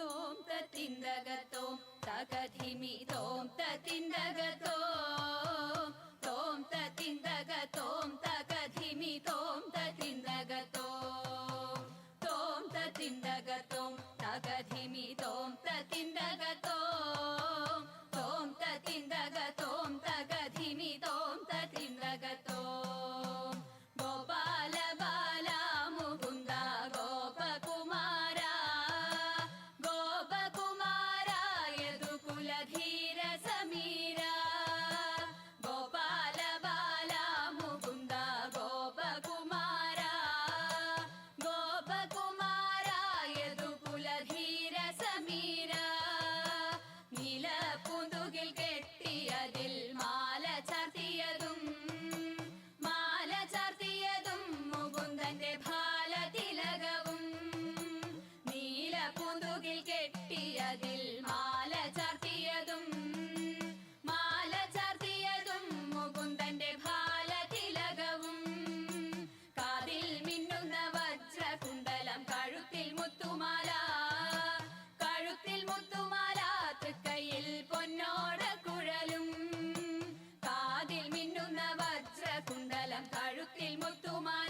ತೋಂ ತಿಂದಗ ತೋಂ ತಗ ಧಿಮಿ ತೋಂ ತಿಂದಗ ತೋಂ ತೋಂ ತಿಂದಗ ತೋಂ ತ കഴുത്തിൽ മുത്തുമാല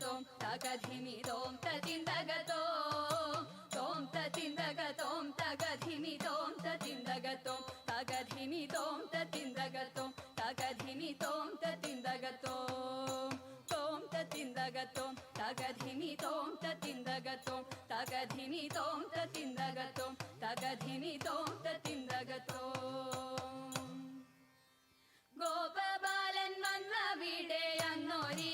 तों तगधिमि तों ततिन्दगतो तों ततिन्दगतों तगधिमि तों ततिन्दगतों तगधिमि तों ततिन्दगतों तगधिमि तों ततिन्दगतों तों ततिन्दगतों तगधिमि तों ततिन्दगतों तगधिमि तों ततिन्दगतों तगधिमि तों ततिन्दगतो ഗോപബാലൻ വന്ന വിടയന്നോരീ